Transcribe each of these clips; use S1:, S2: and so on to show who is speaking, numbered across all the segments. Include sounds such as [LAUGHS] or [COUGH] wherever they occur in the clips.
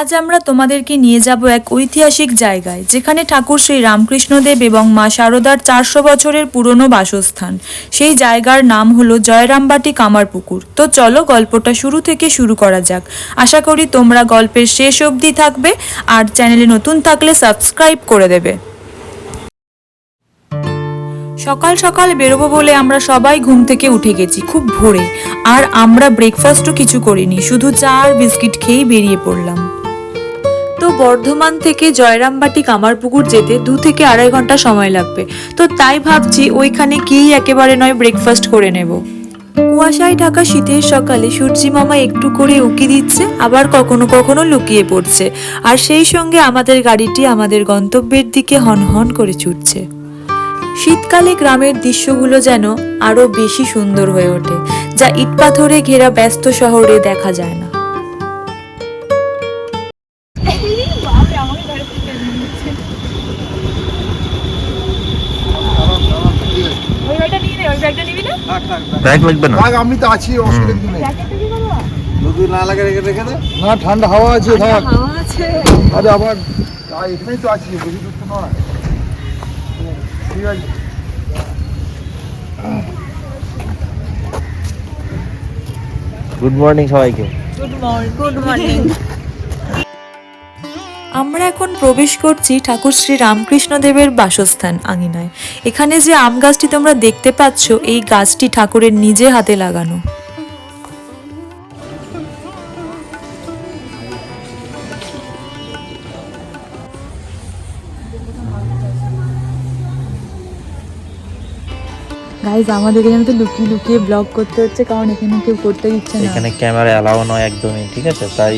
S1: আজ আমরা তোমাদেরকে নিয়ে যাব এক ঐতিহাসিক জায়গায়, যেখানে ঠাকুর শ্রী রামকৃষ্ণদেব এবং মা শারদার চারশো বছরের পুরনো বাসস্থান। সেই জায়গার নাম হলো জয়রামবাটি কামারপুকুর। তো চলো গল্পটা শুরু থেকে শুরু করা যাক। আশা করি তোমরা গল্পের শেষ অবধি থাকবে, আর চ্যানেলে নতুন থাকলে সাবস্ক্রাইব করে দেবে। সকাল সকাল বেরোবো বলে আমরা সবাই ঘুম থেকে উঠে গেছি, খুব ভোরে। আর আমরা ব্রেকফাস্টও কিছু করিনি, শুধু চা আর বিস্কিট খেয়েই বেরিয়ে পড়লাম। তো বর্ধমান থেকে জয়রামবাটি কামারপুকুর যেতে দু থেকে আড়াই ঘণ্টা সময় লাগবে। তো তাই ভাবছি ওইখানে গিয়েই একেবারে নয় ব্রেকফাস্ট করে নেব। কুয়াশায় ঢাকা শীতের সকালে সূর্যি মামা একটু করে উকি দিচ্ছে, আবার কখনো কখনো লুকিয়ে পড়ছে। আর সেই সঙ্গে আমাদের গাড়িটি আমাদের গন্তব্যের দিকে হন হন করে ছুটছে। শীতকালে গ্রামের দৃশ্যগুলো যেন আরও বেশি সুন্দর হয়ে ওঠে, যা ইটপাথরে ঘেরা ব্যস্ত শহরে দেখা যায় না।
S2: ব্যাগ লাগবে না?
S3: রাগ আমি তো আছি অসুবিধা কিছু নেই।
S4: যদি না লাগে রেখে রেখে দে।
S3: না ঠান্ডা হাওয়া আছে থাক। আরে আবার তা এখানেই তো আছি বেশি দূর তো নয়। ঠিক আছে।
S2: গুড মর্নিং সবাইকে।
S1: আমরা এখন প্রবেশ করছি ঠাকুর শ্রী রামকৃষ্ণ দেবের বাসস্থান আঙিনায়। এখানে যে আম গাছটি তোমরা দেখতে পাচ্ছ, এই গাছটি ঠাকুরের নিজে হাতে লাগানো। গাইজ আমাদের এখানে তো লুকিয়ে লুকিয়ে ব্লগ করতে হচ্ছে কারণ এখানে কেউ করতে দিচ্ছে না।
S2: এখানে ক্যামেরা অ্যালাও নয় একদমই ঠিক আছে? তাই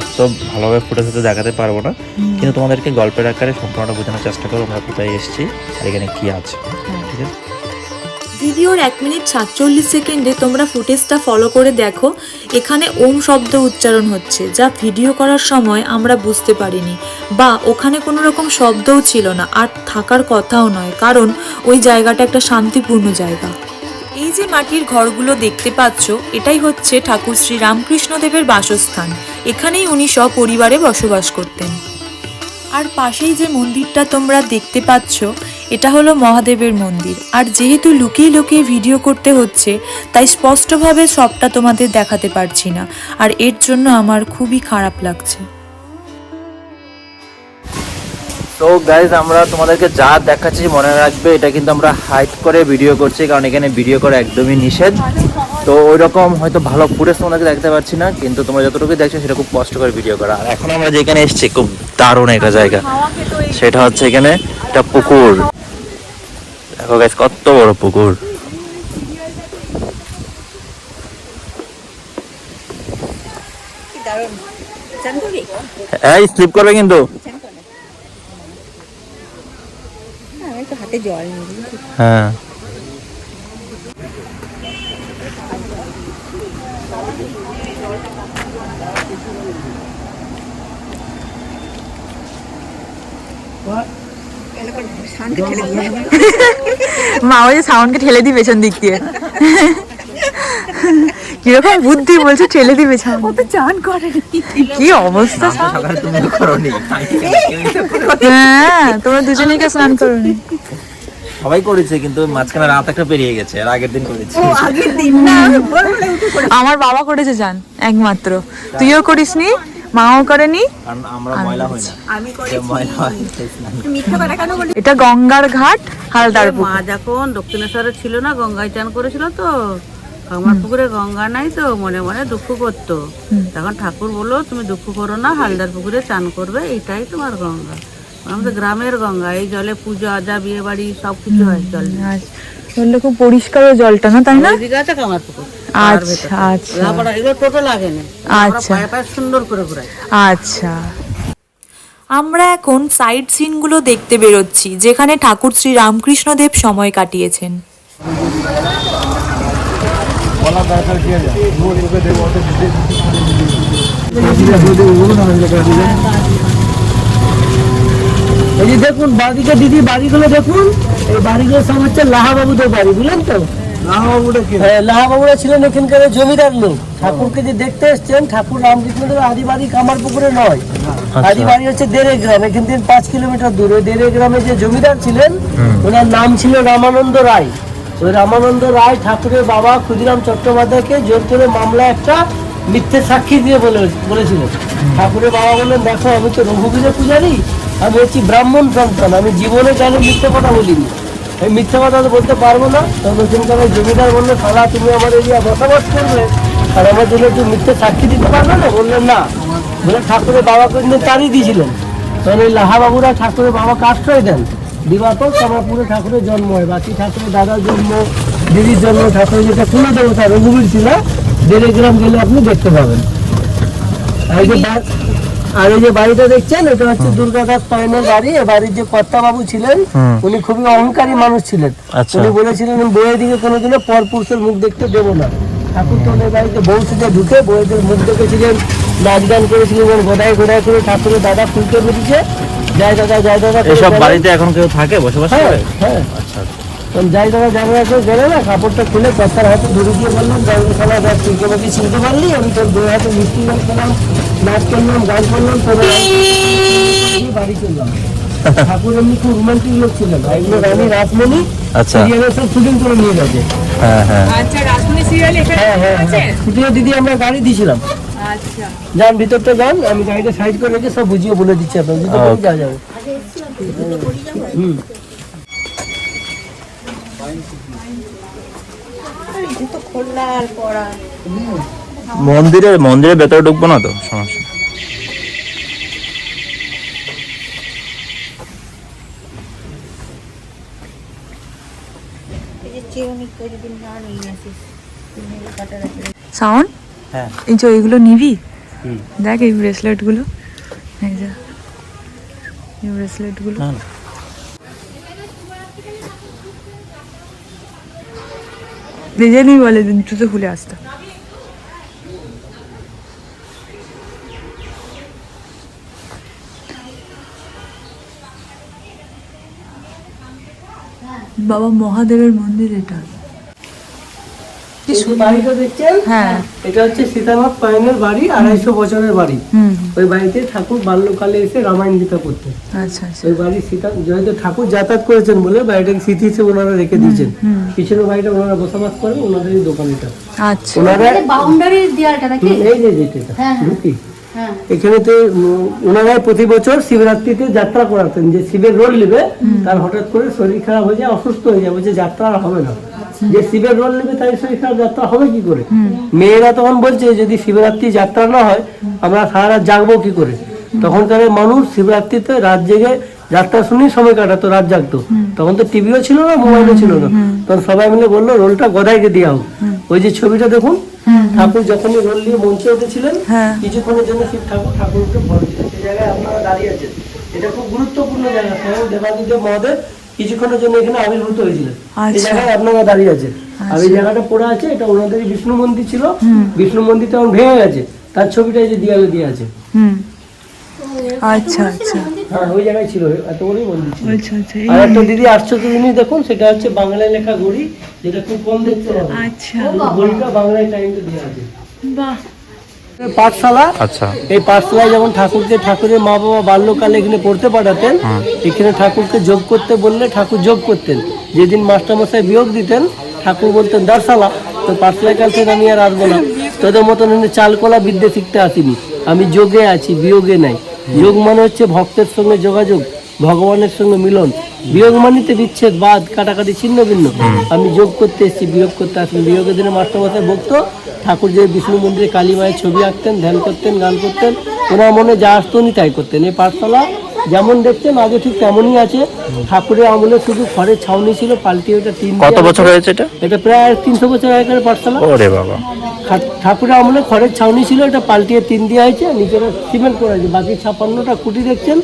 S2: এত ভালোভাবে ফুটেজ হতে দেখাতে পারব না। কিন্তু তোমাদেরকে গল্পের আকারে সম্পূর্ণটা বোঝানোর চেষ্টা করব আমরা কোথায় এসেছি আর এখানে কি আছে। আছে
S1: ভিডিওর এক মিনিট সাতচল্লিশ সেকেন্ডে তোমরা ফুটেজটা ফলো করে দেখো, এখানে ওম শব্দ উচ্চারণ হচ্ছে, যা ভিডিও করার সময় আমরা বুঝতে পারিনি। বা ওখানে কোনো রকম শব্দও ছিল না, আর থাকার কথাও নয়, কারণ ওই জায়গাটা একটা শান্তিপূর্ণ জায়গা। এই যে মাটির ঘরগুলো দেখতে পাচ্ছ, এটাই হচ্ছে ঠাকুর শ্রী রামকৃষ্ণদেবের বাসস্থান। এখানেই উনি সপরিবারে বসবাস করতেন। আর পাশেই যে মন্দিরটা তোমরা দেখতে পাচ্ছ এটা হলো মহাদেবের মন্দির। আর যেহেতু লুকিয়ে লুকিয়ে ভিডিও করতে হচ্ছে, তাই স্পষ্টভাবে সবটা তোমাদের দেখাতে পারছি না। আর এর জন্য আমার খুবই খারাপ লাগছে।
S2: তো গাইজ আমরা তোমাদেরকে যা দেখাচ্ছি মনে রাখবে, এটা কিন্তু আমরা হাইট করে ভিডিও করছি, কারণ এখানে ভিডিও করা একদমই নিষেধ। তো ওই রকম হয়তো ভালো ফুটেজ তোমাদেরকে দেখতে পাচ্ছি না, কিন্তু তোমরা যতটুকু দেখছ, সেটা খুব কষ্ট করে ভিডিও করা। আর এখন আমরা যেখানে এসেছি, খুব দারুণ একটা জায়গা। সেটা হচ্ছে এখানে একটা পুকুর। দেখো গাছ কত বড় পুকুর। এই স্লিপ করবে কিন্তু। হ্যাঁ
S5: শান্তি ঠেলে দিয়ে [LAUGHS]
S1: মা ওই সাউন্ডকে ঠেলে দিই পেছন দিক দিয়ে। [LAUGHS] কীরকম বুদ্ধি বলছে ঠেলে দিবে
S5: তো চান করে।
S1: কি অবস্থা?
S2: সকালে তুমি করনি
S1: হ্যাঁ তোমরা দুজনেই কে স্নান করোনি?
S2: সবাই করেছে কিন্তু মাঝখানে রাত একটা পেরিয়ে গেছে আর আগের দিন করেছে।
S5: আগের দিন না
S1: আমার বাবা করেছে জান একমাত্র। তুইও করিসনি? মাও করেনি?
S2: আমরা ময়লা হই না।
S5: আমি
S2: ময়লা হয় সেই স্নান
S5: তুই মিথ্যা কথা কেন বলি
S1: এটা গঙ্গার ঘাট হালদার
S6: মা যখন দক্ষিণেশ্বরে ছিল না গঙ্গায় চান করেছিল তো। আমার পুকুরে গঙ্গা নাই তো মনে মনে দুঃখ করতো। তখন ঠাকুর বলল তুমি দুঃখ করো না হালদার পুকুরে চান করবে এটাই তোমার গঙ্গা। আমাদের গ্রামের গঙ্গা এই জলে পুজো আজা বিয়ে বাড়ি সব কিছু হয় জল
S1: বললে খুব পরিষ্কার জলটা না তাই না?
S6: আছে কামার পুকুর
S1: আচ্ছা আচ্ছা।
S6: এগুলো টোটো
S1: আচ্ছা।
S6: সুন্দর করে
S1: আচ্ছা। আমরা এখন সাইড সিনগুলো দেখতে বেরোচ্ছি যেখানে ঠাকুর শ্রী রামকৃষ্ণদেব সময় কাটিয়েছেন
S3: বলা দরকার কি আছে ও লোকে দেবো অত
S7: এই দেখুন বাড়িতে দিদি বাড়িগুলো দেখুন। এই বাড়িগুলো সব হচ্ছে লাহাবাবুদের বাড়ি বুঝলেন তো? লাহাবাবুরা ছিলেন এখানকার জমিদার লোক। ঠাকুরকে যে দেখতে এসছেন ঠাকুর রামকৃষ্ণদেব নয়। আদিবাড়ি হচ্ছে দেড়ে গ্রাম এখান থেকে পাঁচ কিলোমিটার দূরে। দেড়ে গ্রামে যে জমিদার ছিলেন ওনার নাম ছিল রামানন্দ রায়। ওই রামানন্দ রায় ঠাকুরের বাবা ক্ষুদিরাম চট্টোপাধ্যায়কে জোর করে মামলা একটা মিথ্যে সাক্ষী দিয়ে বলে বলেছিলেন। ঠাকুরের বাবা বললেন দেখো আমি তো রঘুবীরের পূজারি। আমি হচ্ছি ব্রাহ্মণ সন্তান, আমি জীবনে কেন মিথ্যে কথা বলিনি? আমি মিথ্যা কথা তো বলতে পারব না তখন ওখানকার ওই জমিদার বলল, শালা, তুমি আমার এরিয়া বসবাস করবে আর আমার জন্য একটু মিথ্যে সাক্ষী দিতে পারবে না? বললেন, না। বলে ঠাকুরের বাবাকে কিন্তু তাড়িয়ে দিয়েছিলেন। তখন এই লাহাবাবুরা ঠাকুরের বাবাকে আশ্রয় দেন। দিবার পর কামারপুরে ঠাকুরের জন্ম হয়। বাকি ঠাকুরের দাদার জন্ম, দিদির জন্ম, ঠাকুরের যেটা কুলো দেবতা রঘুবীর ছিল দেড় গ্রাম গেলে আপনি দেখতে পাবেন। আর এই যে বাড়িটা দেখছেন এটা হচ্ছে দুর্গাদাস পায়নের বাড়ি। এ বাড়ির যে কর্তা বাবু ছিলেন উনি খুবই অহংকারী মানুষ ছিলেন।
S2: আচ্ছা।
S7: উনি বলেছিলেন বইয়ের দিকে কোনোদিনও পর পুরুষের মুখ দেখতে দেবো না। ঠাকুর তো ওদের বাড়িতে বউ সুদে ঢুকে বউদের মুখ দেখেছিলেন নাচ গান করেছিলেন এবং গোদায় গোদায় করে ঠাকুরের দাদা ফুলকে বেরিয়েছে জয় দাদা জয় দাদা
S2: এসব বাড়িতে এখন কেউ থাকে বসবাস
S7: হ্যাঁ
S2: করে?
S7: হ্যাঁ।
S2: আচ্ছা।
S7: যাই দাদা জানা করে গেলে না কাপড়টা খুলে কর্তার হাতে ধরে দিয়ে বললাম খেলা দেখ তুই তোমাকে চিনতে পারলি? আমি তোর বই হাতে মিষ্টি গান খেলাম নাচ করলাম গান করলাম তোর বাড়ি চললাম। ঠাকুর এমনি খুব রোমান্টিক লোক ছিলেন। আর এগুলো রানী রাসমণি
S2: আচ্ছা।
S7: সিরিয়ালের সব শুটিং করে নিয়ে গেছে।
S2: হ্যাঁ হ্যাঁ।
S5: আচ্ছা রাসমণি সিরিয়াল এখানে
S7: হ্যাঁ দিদি আমরা গাড়ি দিয়েছিলাম
S5: আচ্ছা।
S7: যান ভিতরটা যান আমি গাড়িটা সাইড করে রেখে সব বুঝিয়ে বলে দিচ্ছি ভিতরে. যাওয়া যাবে। হুম।
S2: মন্দিরের মন্দিরের ভেতরে ঢুকবো না তো? সমস্যা
S1: সাউন্ড?
S2: হ্যাঁ।
S1: এই যে এইগুলো নিবি? দেখ এই ব্রেসলেটগুলো এই ব্রেসলেটগুলো
S2: না
S1: বলে বলে জুতো খুলে আসতো। বাবা মহাদেবের মন্দির এটা।
S7: এই যে বাড়িটা দেখছেন?
S1: হ্যাঁ।
S7: এটা হচ্ছে সীতানাথ পায়নের বাড়ি আড়াইশো বছরের বাড়ি। ওই বাড়িতে ঠাকুর বাল্যকালে এসে রামায়ণ গীতা করতেন
S1: আচ্ছা আচ্ছা।
S7: ওই বাড়ি সীতা যেহেতু ঠাকুর যাতায়াত করেছেন বলে বাড়িটাকে স্মৃতি হিসেবে ওনারা রেখে দিয়েছেন। পিছনের বাড়িটা ওনারা বসবাস করেন ওনাদেরই দোকান এটা
S1: আচ্ছা।
S7: ওনারা
S5: বাউন্ডারি নাকি?
S7: এই যে যেটা
S5: হ্যাঁ, হ্যাঁ।
S7: ঢুকি।
S5: হ্যাঁ।
S7: এখানেতে ওনারা প্রতি বছর শিবরাত্রিতে যাত্রা করাতেন যে শিবের রোল নেবে তার হঠাৎ করে শরীর খারাপ হয়ে যায় অসুস্থ হয়ে যায় বলছে যাত্রা আর হবে না। যে শিবের রোল নেবে তাই শরীর খারাপ যাত্রা হবে কি করে? মেয়েরা তখন বলছে যদি শিবরাত্রি যাত্রা না হয় আমরা সারা রাত জাগবো কি করে? তখনকার মানুষ শিবরাত্রিতে রাত জেগে যাত্রা শুনেই সময় কাটাতো রাত জাগতো। তখন তো টিভিও ছিল না মোবাইলও ছিল না। তখন সবাই মিলে বলল রোলটা গদাইকে দেওয়া হোক ওই যে ছবিটা দেখুন ঠাকুর যখনই রোল নিয়ে মঞ্চে উঠেছিলেন
S1: হ্যাঁ।
S7: কিছুক্ষণের জন্য শিব ঠাকুর ঠাকুরকে ভর দিলেন সেই জায়গায় আপনারা দাঁড়িয়ে আছেন। এটা খুব গুরুত্বপূর্ণ জায়গা স্বয়ং দেবাদিদেব মহাদেব কিছুক্ষণের জন্য এখানে আবির্ভূত হয়েছিলেন। এই
S1: আচ্ছা।
S7: জায়গায় আপনারা দাঁড়িয়ে আছে আর এই জায়গাটা পড়ে আছে এটা ওনাদেরই বিষ্ণু মন্দির ছিল। বিষ্ণু মন্দিরটা এখন ভেঙে গেছে। তার ছবিটা এই যে দেয়ালে দিয়ে আছে।
S1: হুম। আচ্ছা আচ্ছা।
S7: হ্যাঁ ওই জায়গায় ছিল এত বড়ই মন্দির ছিল।
S1: আচ্ছা আচ্ছা। এই-
S7: আর একটা দিদি আশ্চর্য জিনিস দেখুন সেটা হচ্ছে বাংলায় লেখা ঘড়ি যেটা খুব কম দেখতে পাবেন।
S1: আচ্ছা।
S7: ঘড়িটা বাংলায় টাইমটা দেওয়া আছে।
S1: বাহ।
S7: পাঠশালা।
S2: আচ্ছা।
S7: এই পাঠশালায় যেমন ঠাকুরকে ঠাকুরের মা বাবা বাল্যকালে এখানে পড়তে পাঠাতেন এখানে ঠাকুরকে যোগ করতে বললে ঠাকুর যোগ করতেন। যেদিন মাস্টারমশাই বিয়োগ দিতেন ঠাকুর বলতেন দারশালা তো পাঠশালায় কাল থেকে আমি আর আসব না। তোদের মতন চালকলা বিদ্যে শিখতে আসিনি। আমি যোগে আছি বিয়োগে নাই। যোগ মানে হচ্ছে ভক্তের সঙ্গে যোগাযোগ ভগবানের সঙ্গে মিলন। বিয়োগ মানিতে বিচ্ছেদ বাদ কাটাকাটি ছিন্ন ভিন্ন। আমি যোগ করতে এসেছি বিয়োগ করতে আসিনি। বিয়োগের দিনে মাস্টারমশাই বকতো ঠাকুর যে বিষ্ণু মন্দিরে কালী মায়ের ছবি আঁকতেন ধ্যান করতেন গান করতেন। ওনার মনে যা আসতো উনি তাই করতেন। এই পাঠশালা যেমন দেখতেন আগে ঠিক তেমনই আছে। ঠাকুরের আমলে শুধু খড়ের ছাউনি ছিল পাল্টি ওটা তিন
S2: কত বছর হয়েছে এটা?
S7: এটা প্রায় তিনশো বছর আগেকার পাঠশালা।
S2: ওরে বাবা।
S7: ঠাকুরের আমলে খড়ের ছাউনি ছিল এটা পাল্টিয়ে তিন দেওয়া হয়েছে নিচেটা সিমেন্ট করা আছে বাকি ছাপান্নটা কুটি দেখছেন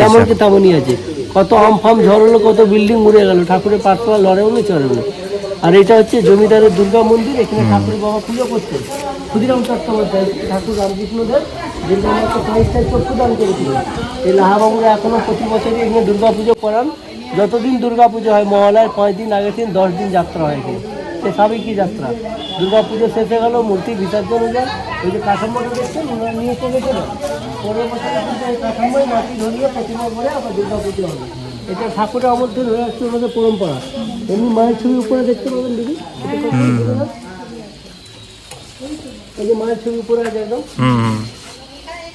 S7: যেমন তেমনই আছে। কত আম ফাম ঝড় হলো কত বিল্ডিং উড়ে গেল ঠাকুরের পাঠশালা লড়েও না চড়েও না। আর এটা হচ্ছে জমিদারের দুর্গা মন্দির এখানে ঠাকুরের বাবা পুজো করতেন ক্ষুদিরাম চট্টোপাধ্যায় ঠাকুর রামকৃষ্ণদেব দুর্গা মাকে সাহিত্যের চক্ষু দান করেছিলেন। এই লাহাবাবুরা এখনও প্রতি বছরই এখানে দুর্গা পুজো করান। যতদিন দুর্গা পুজো হয় মহালয়ের পাঁচ দিন আগে দিন দশ দিন যাত্রা হয় এখানে। সে সাবেকি যাত্রা? দুর্গা পুজো শেষ হয়ে গেল মূর্তি বিসর্জন হয়ে যায়। ওই যে কাঠামোটা দেখছেন ওনারা নিয়ে চলে গেলেন। পরের বছরে আবার দুর্গা পুজো এটা ঠাকুরের অমর হয়ে আসছে আমাদের পরম্পরা এমনি মায়ের ছবি উপরে দেখতে পাবেন দিদি? এই মায়ের ছবি উপরে আছে একদম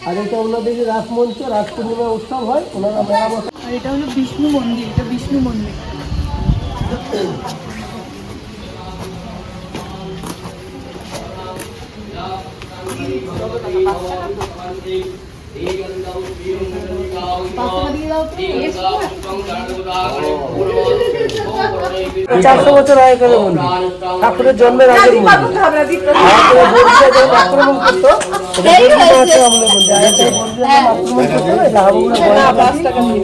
S7: আর এটা ওনাদের যে রাসমঞ্চ রাস পূর্ণিমা উৎসব হয় ওনারা মেলা বসে
S8: আর এটা হলো বিষ্ণু মন্দির এটা বিষ্ণু মন্দির
S7: চারশো বছর আগেকার মন্দির ঠাকুরের জন্মের আক্রমণ করতো গয়নাগাটি,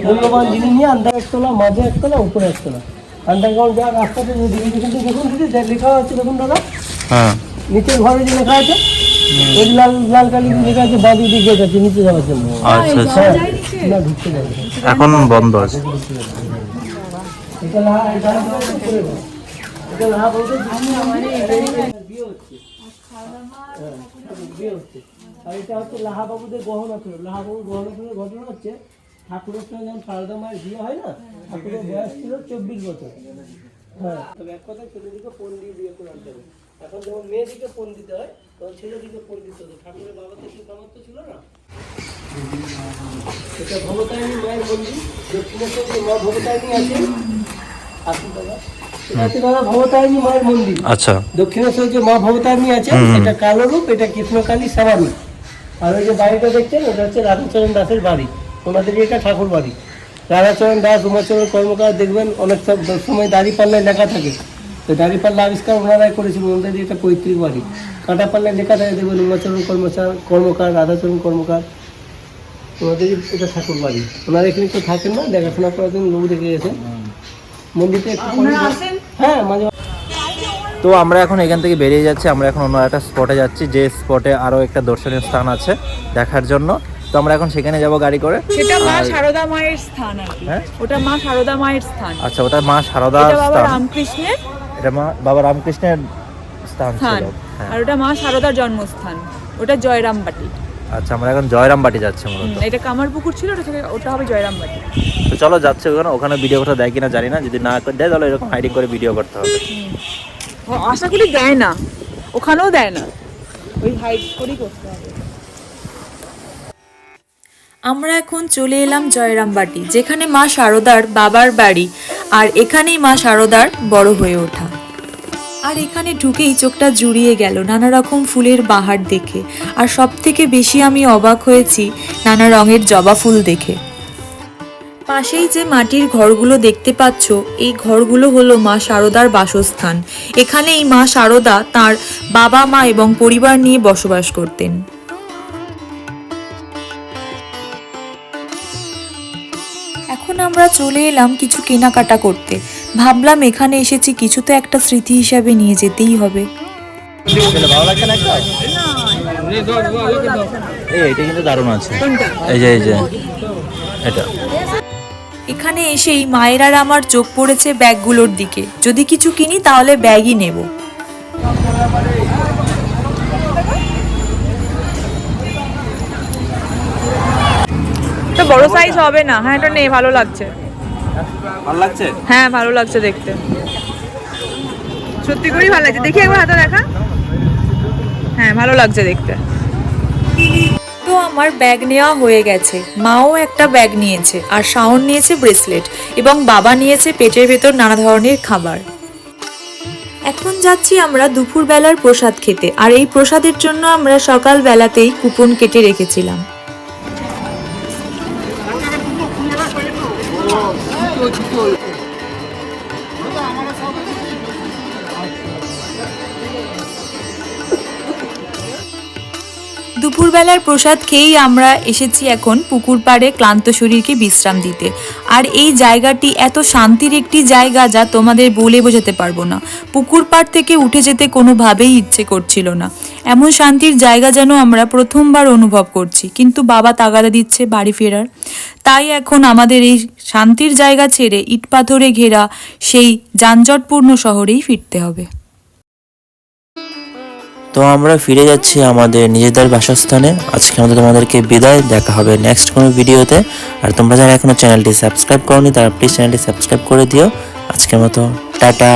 S7: মূল্যবান জিনিস নিয়ে আন্দার একতলা মাঝে একতলা উপরে একতলা আন্ডারগ্রাউন্ড যা রাস্তাতে দেখুন দিদি যা লেখা আছে দেখুন দাদা
S2: হ্যাঁ
S7: নিচের ঘরে যে লেখা আছে ওই লাল লাল কালি লেখা আছে বাদি দিকে যাচ্ছে নিচে যাওয়ার জন্য।
S2: আচ্ছা আচ্ছা।
S7: না ঢুকতে যাবে
S2: এখন বন্ধ আছে।
S7: এটা না এটা না উপরে দাও। এটা না বিয়ে হচ্ছে। বিয়ে হচ্ছে। আর এটা হচ্ছে লাহাবাবুদের গহনা ছিল। লাহাবাবুর গহনা ছিল ঘটনা হচ্ছে ঠাকুরের সঙ্গে যখন সারদা মায়ের বিয়ে হয় না ঠাকুরের বয়স ছিল চব্বিশ বছর। হ্যাঁ। তবে এক কথা ছেলেদিকে ফোন দিয়ে বিয়ে করে আনতে হবে। এখন যখন মেয়েদিকে ফোন দিতে হয় তখন ছেলেদিকে ফোন দিতে হতো ঠাকুরের বাবা তো একটু সামর্থ্য ছিল না। এটা ভবতারিণী মায়ের মন্দির। দক্ষিণেশ্বর যে মা ভবতারিণী আছে আসুন দাদা ভবতারিণী মায়ের মন্দির।
S2: আচ্ছা।
S7: দক্ষিণেশ্বর যে মা ভবতারিণী আছে এটা কালো রূপ এটা কৃষ্ণকালী আর ওই যে বাড়িটা দেখছেন ওটা হচ্ছে রাধাচরণ দাসের বাড়ি। ওনাদের এটা ঠাকুর বাড়ি। রাধাচরণ দাস উমাচরণ কর্মকার দেখবেন অনেক সব সময় দাঁড়িপাল্লায় লেখা থাকে। তো দাঁড়িপাল্লা আবিষ্কার ওনারাই করেছিল ওনাদের এটা পৈতৃক বাড়ি। কাঁটা পাল্লায় লেখা থাকে দেখবেন উমাচরণ কর্মচার কর্মকার রাধাচরণ কর্মকার ওনাদের এটা ঠাকুর বাড়ি। ওনারা এখানে তো থাকেন না দেখাশোনা করার জন্য লোক রেখে গেছেন। মন্দিরটা একটু হ্যাঁ মাঝে
S2: তো আমরা এখন এখান থেকে বেরিয়ে যাচ্ছি আমরা এখন অন্য একটা স্পটে যাচ্ছি যে স্পটে আরও একটা দর্শনীয় স্থান আছে দেখার জন্য। তো আমরা এখন সেখানে যাব গাড়ি করে।
S8: সেটা মা সারদা মায়ের স্থান আর কি।
S2: হ্যাঁ?
S8: ওটা মা সারদা মায়ের স্থান।
S2: আচ্ছা ওটা মা সারদা স্থান।
S8: রামকৃষ্ণের
S2: এটা মা বাবা রামকৃষ্ণের স্থান
S8: স্থান।
S2: ছিল হ্যাঁ।
S8: আর ওটা মা সারদার জন্মস্থান। ওটা জয়রামবাটি।
S2: আচ্ছা আমরা এখন জয়রামবাটি যাচ্ছি মূলত।
S8: এটা কামারপুকুর ছিল ওটা থেকে ওটা হবে জয়রামবাটি।
S2: তো চলো যাচ্ছে ওখানে ওখানে ভিডিও করতে দেয় কিনা জানি না যদি না করে দেয় তাহলে এরকম হাইডিং করে ভিডিও করতে হবে।
S8: ও, আশা করি দেয় না। ওখানেও দেয় না। ওই হাইড করেই করতে হবে।
S1: আমরা এখন চলে এলাম জয়রামবাটি যেখানে মা শারদার বাবার বাড়ি। আর এখানেই মা শারদার বড় হয়ে ওঠা। আর এখানে ঢুকেই চোখটা জুড়িয়ে গেল নানা রকম ফুলের বাহার দেখে। আর সব থেকে বেশি আমি অবাক হয়েছি নানা রঙের জবা ফুল দেখে। পাশেই যে মাটির ঘরগুলো দেখতে পাচ্ছ, এই ঘরগুলো হলো মা শারদার বাসস্থান। এখানেই মা শারদা তার বাবা মা এবং পরিবার নিয়ে বসবাস করতেন। আমরা চলে এলাম কিছু কেনাকাটা করতে। ভাবলাম এখানে এসেছি কিছু তো একটা স্মৃতি হিসাবে নিয়ে যেতেই হবে।
S2: ভালো লাগছে না একটা? এই এটা কিন্তু দারুণ আছে। এই যে এই যে। এটা।
S1: এখানে এসেই মায়ের আর আমার চোখ পড়েছে ব্যাগগুলোর দিকে। যদি কিছু কিনি তাহলে ব্যাগই নেব।
S8: বড় সাইজ হবে না। হ্যাঁ এটা নেই ভালো লাগছে।
S2: ভালো লাগছে?
S8: হ্যাঁ ভালো লাগছে দেখতে। সত্যি করেই ভালো লাগছে। দেখি একবার হাতে দেখা। হ্যাঁ ভালো লাগছে দেখতে।
S1: তো আমার ব্যাগ নেওয়া হয়ে গেছে। মাও একটা ব্যাগ নিয়েছে আর শাওন নিয়েছে ব্রেসলেট এবং বাবা নিয়েছে পেটের ভেতর নানা ধরনের খাবার। এখন যাচ্ছি আমরা দুপুরবেলার প্রসাদ খেতে। আর এই প্রসাদের জন্য আমরা সকাল বেলাতেই কুপন কেটে রেখেছিলাম। দুপুরবেলার প্রসাদ খেয়েই আমরা এসেছি এখন পুকুর পাড়ে ক্লান্ত শরীরকে বিশ্রাম দিতে। আর এই জায়গাটি এত শান্তির একটি জায়গা যা তোমাদের বলে বোঝাতে পারব না। পুকুর পাড় থেকে উঠে যেতে কোনোভাবেই ইচ্ছে করছিল না। এমন শান্তির জায়গা যেন আমরা প্রথমবার অনুভব করছি। কিন্তু বাবা তাগাদা দিচ্ছে বাড়ি ফেরার। তাই এখন আমাদের এই শান্তির জায়গা ছেড়ে ইট পাথরে ঘেরা সেই যানজটপূর্ণ শহরেই ফিরতে হবে।
S9: তো আমরা ফিরে যাচ্ছি আমাদের নিজেদের বাসস্থানে। আজকে আমাদের তোমাদেরকে বিদায়, দেখা হবে নেক্সট কোনো ভিডিওতে। আর তোমরা যারা এখনও চ্যানেলটি সাবস্ক্রাইব করনি, তারা প্লিজ চ্যানেলটি সাবস্ক্রাইব করে দিও। আজকের মতো, টাটা।